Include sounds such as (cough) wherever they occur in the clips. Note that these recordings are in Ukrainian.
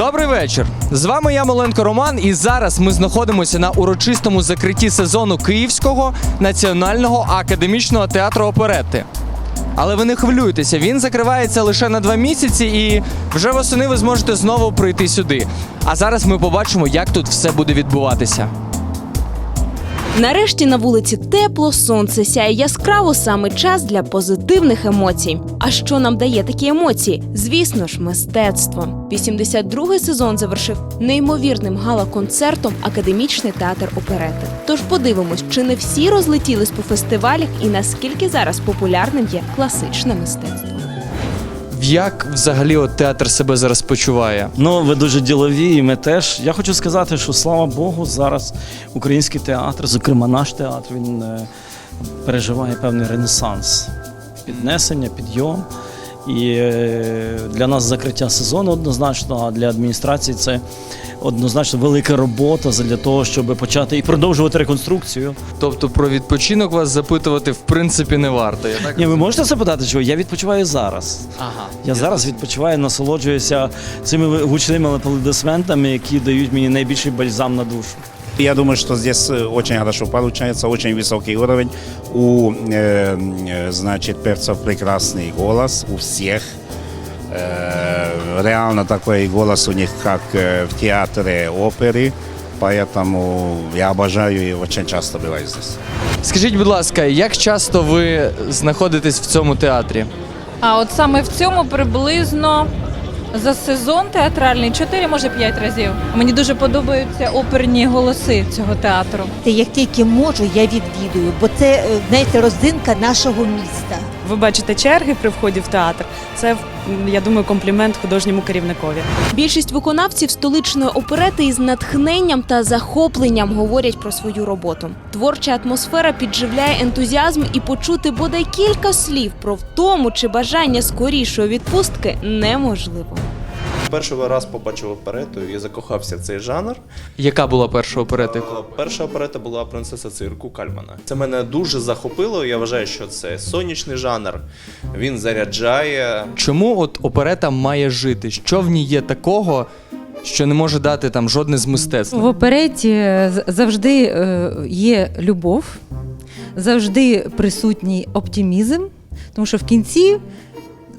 Добрий вечір. З вами я Моленко Роман, і зараз ми знаходимося на урочистому закритті сезону Київського національного академічного театру оперети. Але ви не хвилюйтеся, він закривається лише на два місяці, і вже восени ви зможете знову прийти сюди. А зараз ми побачимо, як тут все буде відбуватися. Нарешті на вулиці тепло, сонце сяє яскраво саме час для позитивних емоцій. А що нам дає такі емоції? Звісно ж, мистецтво. 82-й сезон завершив неймовірним гала-концертом Академічний театр оперети. Тож подивимось, чи не всі розлетілись по фестивалях і наскільки зараз популярним є класичне мистецтво. Як взагалі от театр себе зараз почуває? Ну, ви дуже ділові, і ми теж. Я хочу сказати, що слава Богу, зараз український театр, зокрема наш театр, він е, переживає певний ренесанс, піднесення, підйом. І е, для нас закриття сезону однозначно, а для адміністрації це однозначно велика робота для того, щоб почати і продовжувати реконструкцію. Тобто про відпочинок вас запитувати в принципі не варто. Я так Ні, ви можете запитати, чого? Я відпочиваю зараз. Ага. Я зараз відпочиваю, насолоджуюся цими гучними аплодисментами, які дають мені найбільший бальзам на душу. Я думаю, что здесь э, очень хорошо получается, очень высокий уровень. У, э, э, значит, перцев прекрасный голос у всех. Э, реально такой голос у них, как э, в театре оперы. Поэтому я обожаю и очень часто бываю здесь. Скажіть, будь ласка, як часто ви знаходитесь в цьому театрі? А от саме в цьому приблизно за сезон театральний 4, може 5 разів. Мені дуже подобаються оперні голоси цього театру. Як тільки можу, я відвідую, бо це е, знаєте, родзинка нашого міста. Ви бачите черги при вході в театр. Це я думаю, комплімент художньому керівникові. Більшість виконавців столичної оперети із натхненням та захопленням говорять про свою роботу. Творча атмосфера підживляє ентузіазм і почути бодай кілька слів про втому чи бажання скорішої відпустки неможливо. Перший раз побачив оперету і закохався в цей жанр. Яка була перша оперета? Перша оперета була принцеса цирку Кальмана. Це мене дуже захопило. Я вважаю, що це сонячний жанр. Він заряджає. Чому от оперета має жити? Що в ній є такого, що не може дати там жодне з мистецтв? В опереті з- завжди е, є любов, завжди присутній оптимізм, тому що в кінці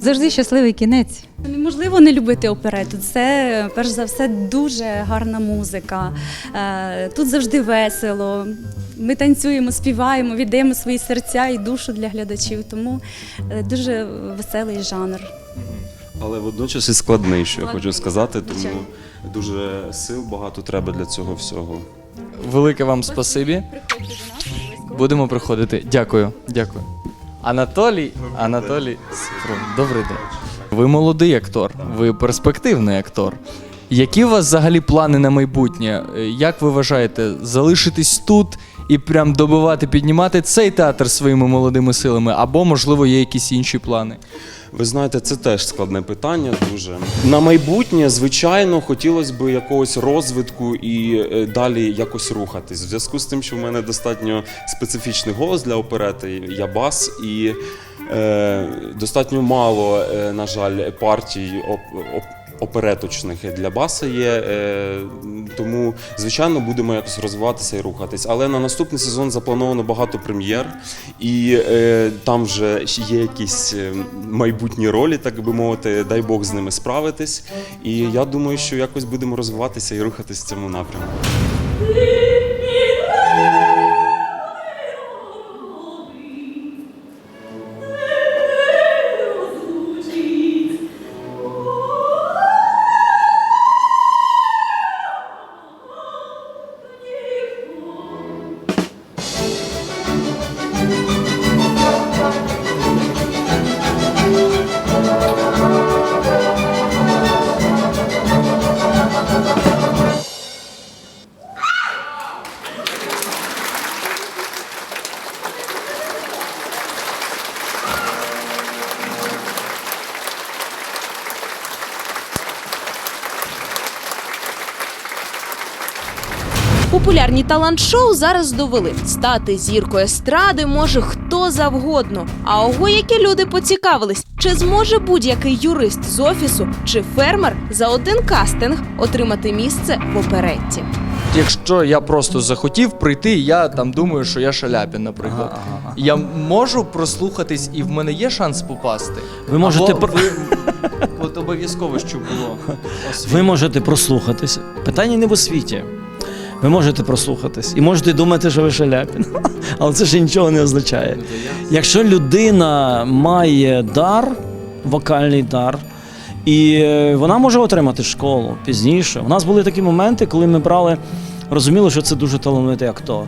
завжди щасливий кінець. Неможливо не любити оперету. Це перш за все дуже гарна музика. Е, Тут завжди весело. Ми танцюємо, співаємо, віддаємо свої серця і душу для глядачів. Тому е, дуже веселий жанр. Але водночас і складний, що я хочу сказати, тому дуже сил багато треба для цього всього. Велике вам спасибі. Будемо приходити. Дякую. Дякую. Анатолій, Анатолій Супрун. Добрий день. Ви молодий актор, ви перспективний актор. Які у вас взагалі плани на майбутнє? Е, Як ви вважаєте, залишитись тут і прям добивати, піднімати цей театр своїми молодими силами, або, можливо, є якісь інші плани? Ви знаєте, це теж складне питання дуже. На майбутнє, звичайно, хотілося б якогось розвитку і е, далі якось рухатись. В зв'язку з тим, що в мене достатньо специфічний голос для оперети, я бас, і е, достатньо мало, е, на жаль, партій оп, оп, опереточних для баса є. Е, тому, звичайно, будемо якось розвиватися і рухатись. Але на наступний сезон заплановано багато прем'єр, і е, там вже є якісь е, майбутні ролі, так би мовити. Дай Бог з ними справитись. І я думаю, що якось будемо розвиватися і рухатись в цьому напрямку. Популярні талант-шоу зараз довели. Стати зіркою естради може хто завгодно. А ого, які люди поцікавились. Чи зможе будь-який юрист з офісу чи фермер за один кастинг отримати місце в оперетті? Якщо я просто захотів прийти, я там думаю, що я Шаляпін, наприклад. Я можу прослухатись, і в мене є шанс попасти. Ви можете Або про- ви... От обов'язково, щоб було. освітлено. Ви можете прослухатись. Питання не в освіті. Ви можете прослухатись і можете думати, що ви шаляпін. (laughs) Але це ще нічого не означає. Якщо людина має дар, вокальний дар, і е, вона може отримати школу пізніше. У нас були такі моменти, коли ми брали, розуміли, що це дуже талановитий актор.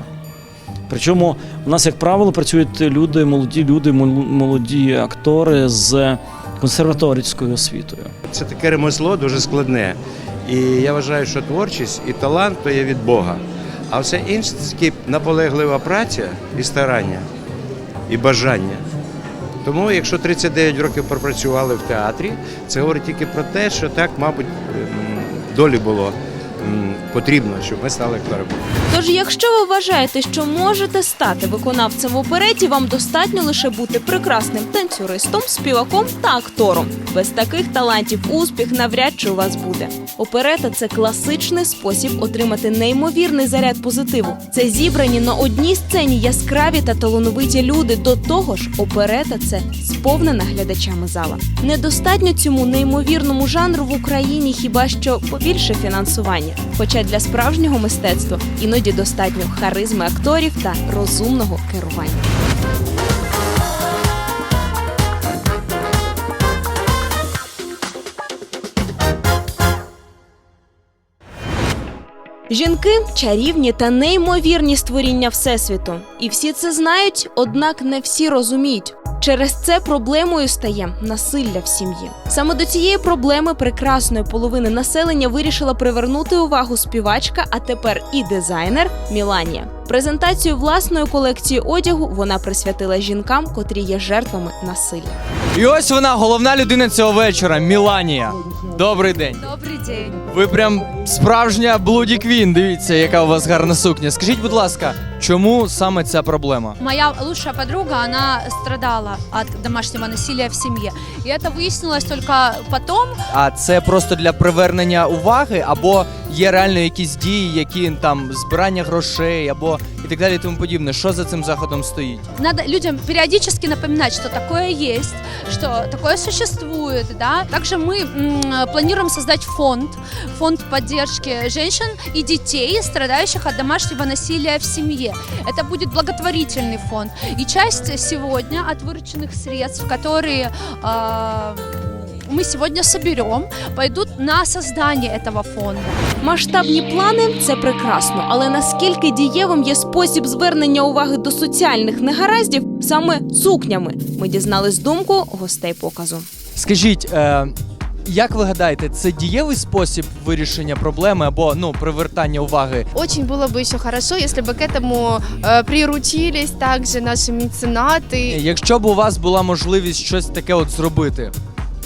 Причому у нас, як правило, працюють люди, молоді люди, мол- молоді актори з консерваторською освітою. Це таке ремесло дуже складне. І я вважаю, що творчість і талант то є від Бога. А все інше це наполеглива праця і старання, і бажання. Тому, якщо 39 років пропрацювали в театрі, це говорить тільки про те, що так, мабуть, ем, долі було потрібно, щоб ми стали акторами. Тож, якщо ви вважаєте, що можете стати виконавцем в опереті, вам достатньо лише бути прекрасним танцюристом, співаком та актором. Без таких талантів успіх навряд чи у вас буде. Оперета це класичний спосіб отримати неймовірний заряд позитиву. Це зібрані на одній сцені яскраві та талановиті люди. До того ж, оперета це сповнена глядачами зала. Недостатньо цьому неймовірному жанру в Україні хіба що побільше фінансування. Хоча для справжнього мистецтва іноді достатньо харизми акторів та розумного керування. Жінки чарівні та неймовірні створіння всесвіту, і всі це знають, однак не всі розуміють. Через це проблемою стає насилля в сім'ї. Саме до цієї проблеми прекрасної половини населення вирішила привернути увагу співачка, а тепер і дизайнер Міланія. Презентацію власної колекції одягу вона присвятила жінкам, котрі є жертвами насилля. І ось вона, головна людина цього вечора Міланія. Добрий день. Добрий день. Ви прям справжня Блуді Квін. Дивіться, яка у вас гарна сукня. Скажіть, будь ласка, чому саме ця проблема? Моя лучшая подруга, она страдала от домашнего насилия в семье. И это выяснилось только потом. А це просто для привернення уваги, або є реально якісь дії, які там збирання грошей, або і так далі, і тому подібне. Що за цим заходом стоїть? Надо людям периодически напоминать, что такое есть, что такое существует, да. Также мы м, планируем создать фонд, фонд поддержки женщин и детей, страдающих от домашнего насилия в семье. Это будет благотворительный фонд. И часть сегодня от вырученных средств, которые э, мы сегодня соберем, пойдут на создание этого фонда. Масштабні плани це прекрасно, але наскільки дієвим є спосіб звернення уваги до соціальних негараздів саме сукнями? Ми дізнались думку гостей показу. Скажіть, е, як ви гадаєте, це дієвий спосіб вирішення проблеми або ну привертання уваги? Очень было бы еще хорошо, если бы к этому э, приручились также наши меценаты. Якщо б у вас була можливість щось таке от зробити,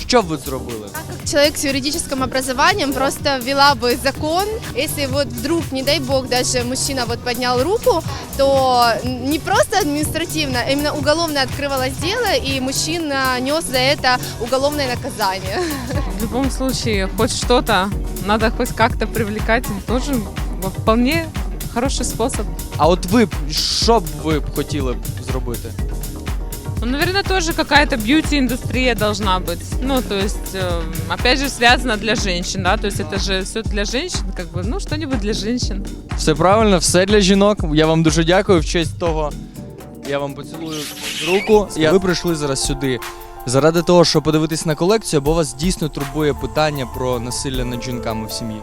що б ви зробили? Как человек с юридическим образованием просто ввела бы закон, если вот вдруг, не дай бог, даже мужчина вот поднял руку, то не просто административно, а именно уголовно открывалось дело, и мужчина нес за это уголовное наказание. В любом случае, хоть что-то, надо хоть как-то привлекать, тоже вполне хороший способ. А от ви б що б ви б хотіли б зробити? Ну, наверное, тоже какая-то бьюти-индустрия должна быть. Ну, то есть, э, опять же, связано для женщин, да, то есть это же все для женщин, как бы, ну, что-нибудь для женщин. Все правильно, все для жінок. Я вам дуже дякую. В честь того я вам поцілую руку. Я... Ви прийшли зараз сюди заради того, щоб подивитись на колекцію, або вас дійсно турбує питання про насилля над жінками в сім'ї.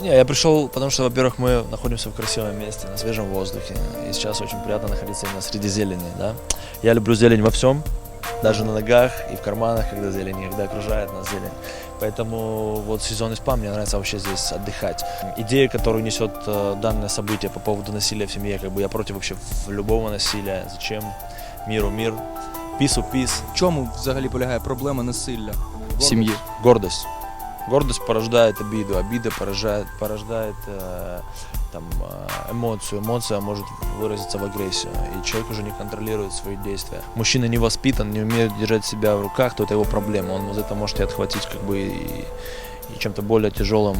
Не, я пришел, потому что, во-первых, мы находимся в красивом месте, на свежем воздухе. И сейчас очень приятно находиться именно среди зелени, да. Я люблю зелень во всем, даже на ногах и в карманах, когда зелень, и когда окружает нас зелень. Поэтому вот сезон СПА мне нравится вообще здесь отдыхать. Идея, которую несет э, данное событие по поводу насилия в семье, как бы я против вообще любого насилия. Зачем миру мир, пису пис. В чому взагалі полягає проблема насилля в сім'ї? Гордость. Гордость порождает обиду, обида порождает, порождает э, там, э, эмоцию, эмоция может выразиться в агрессию, и человек уже не контролирует свои действия. Мужчина не воспитан, не умеет держать себя в руках, то это его проблема, он за это может и отхватить как бы и, и чем-то более тяжелым,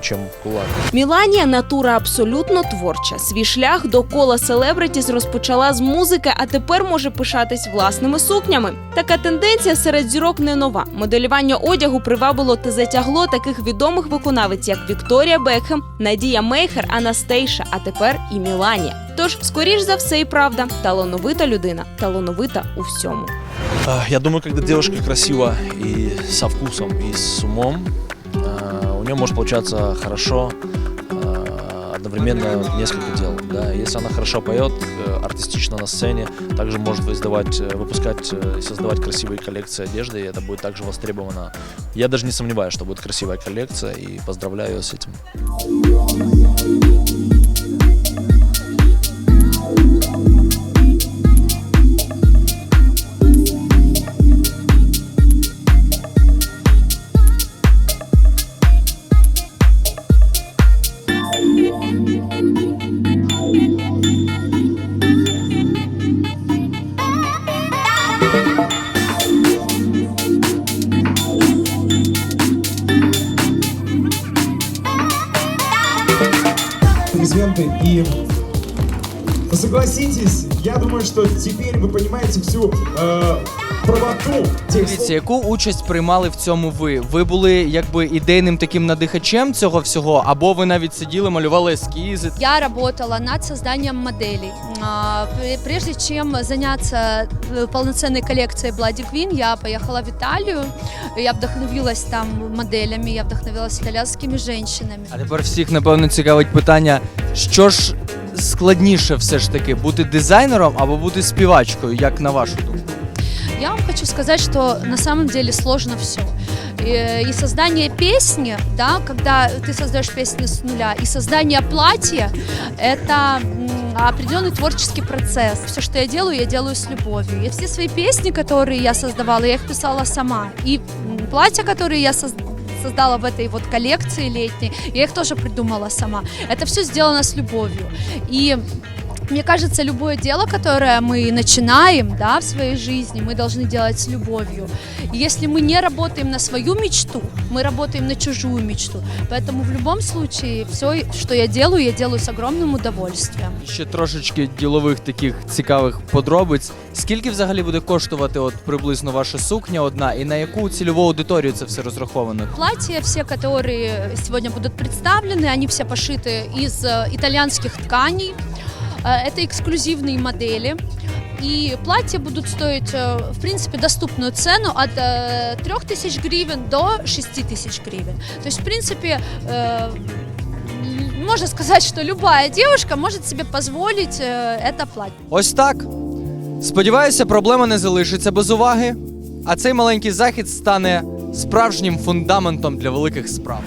чем кулак. Міланія натура абсолютно творча. Свій шлях до кола селебритіс розпочала з музики, а тепер може пишатись власними сукнями. Така тенденція серед зірок не нова. Моделювання одягу привабило та затягло таких відомих виконавиць, як Вікторія Бекхем, Надія Мейхер, Анастейша, а тепер і Міланія. Тож, скоріш за все, і правда, талановита людина, талановита у всьому. Э, Я думаю, когда девушка красива и со вкусом, и с умом, э, у нее может получаться хорошо э, одновременно несколько дел. Да. Если она хорошо поет, э, артистично на сцене, также может издавать, э, выпускать э, и создавать красивые коллекции одежды, и это будет также востребовано. Я даже не сомневаюсь, что будет красивая коллекция, и поздравляю ее с этим. согласитесь, я думаю, что теперь вы понимаете всю э, правоту тех Дивіться, яку участь приймали в цьому ви? Ви були якби ідейним таким надихачем цього всього, або ви навіть сиділи, малювали ескізи? Я работала над созданием моделей. А, пр- Прежде чем заняться э, полноценной коллекцией Bloody Queen, я поехала в Италию. Я вдохновилась там моделями, я вдохновилась итальянскими женщинами. А тепер всіх напевно цікавить питання, що ж складніше все ж таки бути дизайнером або бути співачкою, як на вашу думку? Я вам хочу сказать, что на самом деле сложно все. И, и создание песни, да, когда ты создаешь песню с нуля, и создание платья – это м, определенный творческий процесс. Все, что я делаю, я делаю с любовью. И все свои песни, которые я создавала, я их писала сама. И м, платья, которые я создала, создала в этой вот коллекции летней, я их тоже придумала сама. Это все сделано с любовью. И мне кажется, любое дело, которое мы начинаем да, в своей жизни, мы должны делать с любовью. И если мы не работаем на свою мечту, мы работаем на чужую мечту. Поэтому в любом случае все, что я делаю, я делаю с огромным удовольствием. Ще трошечки ділових таких цікавих подробиць. Скільки взагалі буде коштувати от приблизно ваша сукня одна, і на яку цільову аудиторію це все розраховано? Платья все, которые сегодня будут представлены, они все пошиты из э, итальянских тканей. Э, Это эксклюзивные модели. И платья будут стоить, э, в принципе, доступную цену от э, 3000 гривен до 6000 гривен. То есть, в принципе, э, м, можно сказать, что любая девушка может себе позволить э, это платье. Ось так. Сподіваюся, проблема не залишиться без уваги, а цей маленький захід стане справжнім фундаментом для великих справ.